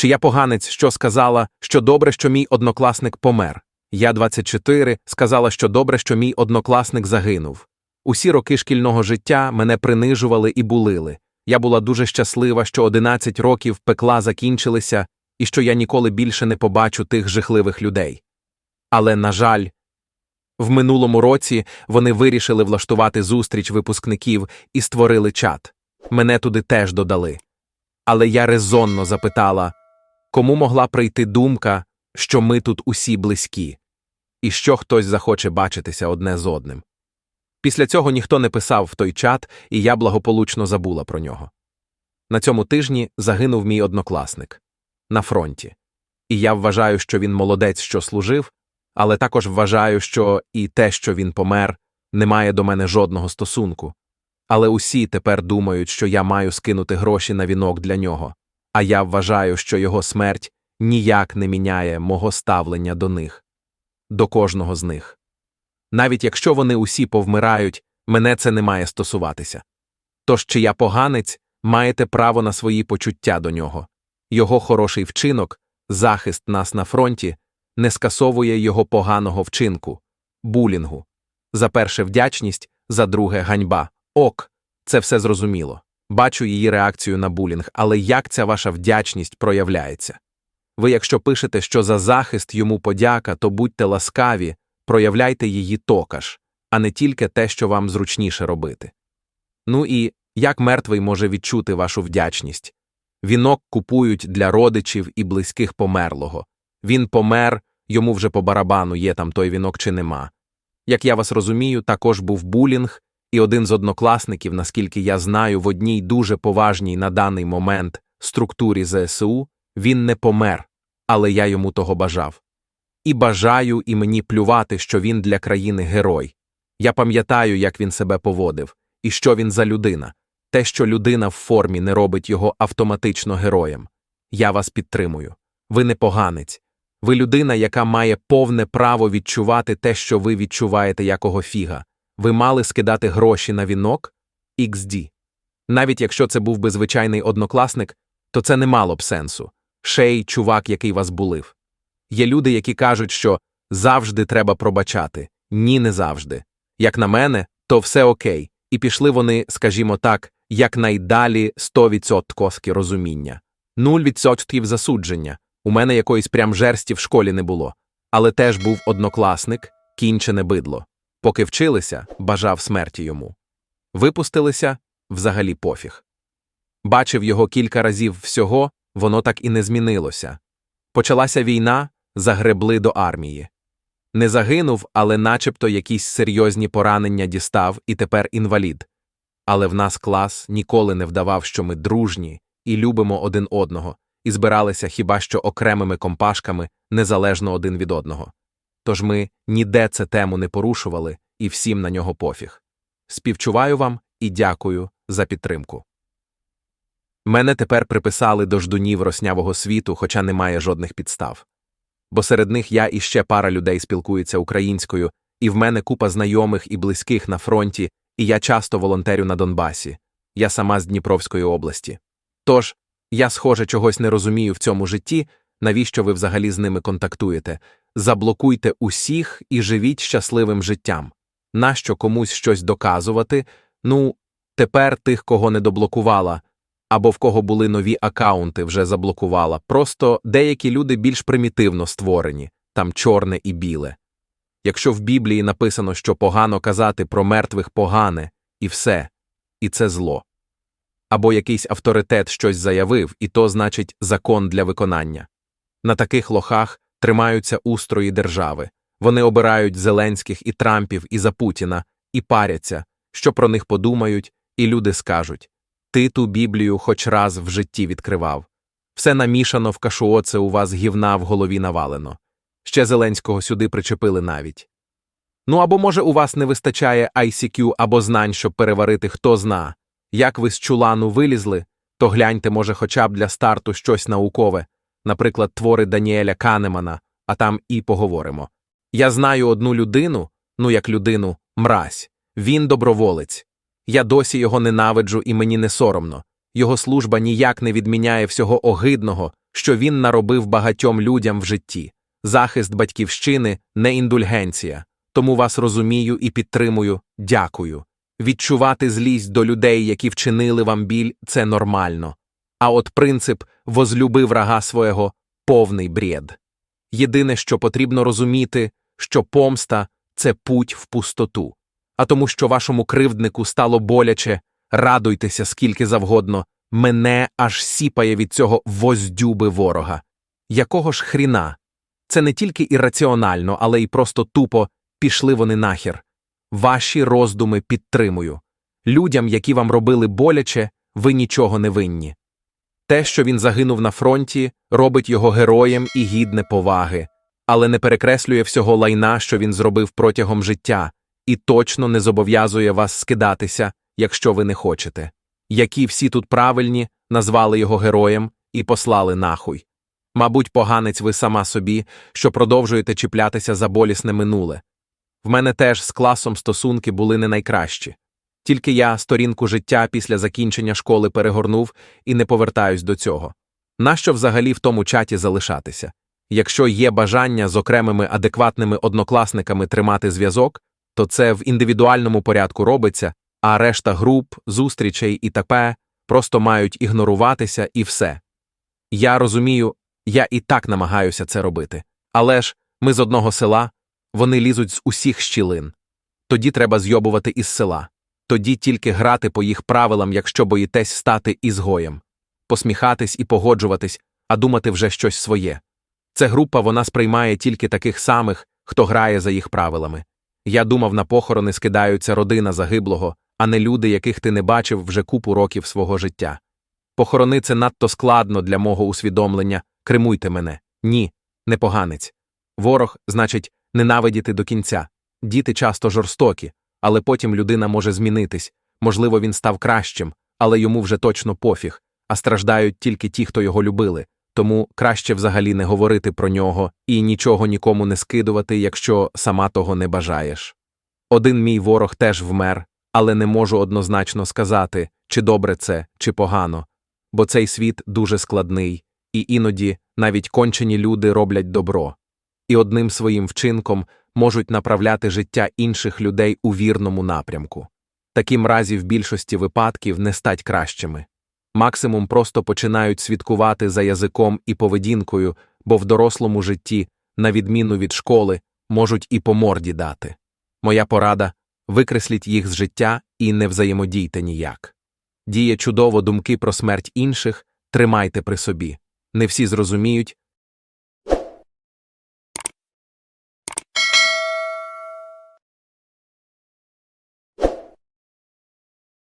Чи я поганець, що сказала, що добре, що мій однокласник помер? Я 24, сказала, що добре, що мій однокласник загинув. Усі роки шкільного життя мене принижували і булили. Я була дуже щаслива, що 11 років пекла закінчилися і що я ніколи більше не побачу тих жахливих людей. Але, на жаль, в минулому році вони вирішили влаштувати зустріч випускників і створили чат. Мене туди теж додали. Але я резонно запитала, кому могла прийти думка, що ми тут усі близькі, і що хтось захоче бачитися одне з одним. Після цього ніхто не писав в той чат, і я благополучно забула про нього. На цьому тижні загинув мій однокласник на фронті. І я вважаю, що він молодець, що служив, але також вважаю, що і те, що він помер, не має до мене жодного стосунку. Але усі тепер думають, що я маю скинути гроші на вінок для нього, а я вважаю, що його смерть ніяк не міняє мого ставлення до них, до кожного з них. Навіть якщо вони усі повмирають, мене це не має стосуватися. Тож, чи я поганець, маєте право на свої почуття до нього. Його хороший вчинок, захист нас на фронті, не скасовує його поганого вчинку, булінгу. За перше вдячність, за друге ганьба. Ок, це все зрозуміло. Бачу її реакцію на булінг, але як ця ваша вдячність проявляється? Ви, якщо пишете, що за захист йому подяка, то будьте ласкаві, проявляйте її токаш, а не тільки те, що вам зручніше робити. Ну і як мертвий може відчути вашу вдячність? Вінок купують для родичів і близьких померлого. Він помер, йому вже по барабану є там той вінок чи нема. Як я вас розумію, також був булінг, і один з однокласників, наскільки я знаю, в одній дуже поважній на даний момент структурі ЗСУ, він не помер, але я йому того бажав. І бажаю, і мені плювати, що він для країни герой. Я пам'ятаю, як він себе поводив, і що він за людина. Те, що людина в формі не робить його автоматично героєм. Я вас підтримую. Ви не поганець. Ви людина, яка має повне право відчувати те, що ви відчуваєте якого фіга. Ви мали скидати гроші на вінок XD. Навіть якщо це був би звичайний однокласник, то це не мало б сенсу. Шей, чувак, який вас булив. Є люди, які кажуть, що завжди треба пробачати. Ні, не завжди. Як на мене, то все окей, і пішли вони, скажімо так, якнайдалі 100% розуміння. 0% засудження. У мене якоїсь прям жерсті в школі не було. Але теж був однокласник, кінчене бидло. Поки вчилися, бажав смерті йому. Випустилися взагалі пофіг. Бачив його кілька разів всього, воно так і не змінилося. Почалася війна, загребли до армії. Не загинув, але начебто якісь серйозні поранення дістав і тепер інвалід. Але в нас клас ніколи не вдавав, що ми дружні і любимо один одного, і збиралися хіба що окремими компашками незалежно один від одного. Тож ми ніде це тему не порушували і всім на нього пофіг. Співчуваю вам і дякую за підтримку. Мене тепер приписали до ждунів роснявого світу, хоча немає жодних підстав. Бо серед них я і ще пара людей спілкуються українською, і в мене купа знайомих і близьких на фронті, і я часто волонтерю на Донбасі. Я сама з Дніпровської області. Тож, я, схоже, чогось не розумію в цьому житті, навіщо ви взагалі з ними контактуєте. Заблокуйте усіх і живіть щасливим життям. Нащо комусь щось доказувати? Ну, тепер тих, кого не доблокувала, або в кого були нові акаунти, вже заблокувала. Просто деякі люди більш примітивно створені, там чорне і біле. Якщо в Біблії написано, що погано казати про мертвих погане, і все, і це зло. Або якийсь авторитет щось заявив, і то значить закон для виконання. На таких лохах тримаються устрої держави. Вони обирають Зеленських і Трампів і за Путіна, і паряться, що про них подумають, і люди скажуть ти ту Біблію хоч раз в житті відкривав. Все намішано в кашуоце у вас гівна в голові навалено. Ще Зеленського сюди причепили навіть. Ну або, може, у вас не вистачає ICQ або знань, щоб переварити хто зна. Як ви з чулану вилізли, то гляньте, може, хоча б для старту щось наукове, наприклад, твори Даніеля Канемана, а там і поговоримо. Я знаю одну людину, ну як людину, мразь. Він доброволець. Я досі його ненавиджу і мені не соромно. його служба ніяк не відміняє всього огидного, що він наробив багатьом людям в житті. Захист батьківщини не індульгенція. Тому вас розумію і підтримую, дякую. Відчувати злість до людей, які вчинили вам біль, це нормально. А от принцип возлюби врага свого повний бред. Єдине, що потрібно розуміти, що помста це путь в пустоту. А тому, що вашому кривднику стало боляче, радуйтеся скільки завгодно, мене аж сіпає від цього воздюби ворога. Якого ж хріна? Це не тільки ірраціонально, але й просто тупо пішли вони нахер. Ваші роздуми підтримую. Людям, які вам робили боляче, ви нічого не винні. Те, що він загинув на фронті, робить його героєм і гідне поваги, але не перекреслює всього лайна, що він зробив протягом життя, і точно не зобов'язує вас скидатися, якщо ви не хочете. Які всі тут правильні, назвали його героєм і послали нахуй. Мабуть, поганець ви сама собі, що продовжуєте чіплятися за болісне минуле. В мене теж з класом стосунки були не найкращі. Тільки я сторінку життя після закінчення школи перегорнув і не повертаюсь до цього. Нащо взагалі в тому чаті залишатися? Якщо є бажання з окремими адекватними однокласниками тримати зв'язок, то це в індивідуальному порядку робиться, а решта груп, зустрічей і т.п. просто мають ігноруватися і все. Я розумію, я і так намагаюся це робити. Але ж ми з одного села, вони лізуть з усіх щілин. Тоді треба зйобувати із села. Тоді тільки грати по їх правилам, якщо боїтесь стати ізгоєм, посміхатись і погоджуватись, а думати вже щось своє. Це група вона сприймає тільки таких самих, хто грає за їх правилами. Я думав, на похорони скидаються родина загиблого, а не люди, яких ти не бачив вже купу років свого життя. Похорони це надто складно для мого усвідомлення. Кремуйте мене. Ні, не поганець. Ворог, значить, ненавидіти до кінця. Діти часто жорстокі, але потім людина може змінитись. Можливо, він став кращим, але йому вже точно пофіг, а страждають тільки ті, хто його любили. Тому краще взагалі не говорити про нього і нічого нікому не скидувати, якщо сама того не бажаєш. Один мій ворог теж вмер, але не можу однозначно сказати, чи добре це, чи погано, бо цей світ дуже складний, і іноді навіть кончені люди роблять добро, і одним своїм вчинком можуть направляти життя інших людей у вірному напрямку. Таким разі в більшості випадків не стать кращими. Максимум просто починають свідкувати за язиком і поведінкою, бо в дорослому житті, на відміну від школи, можуть і по морді дати. Моя порада викресліть їх з життя і не взаємодійте ніяк. Діє чудово думки про смерть інших, тримайте при собі. Не всі зрозуміють,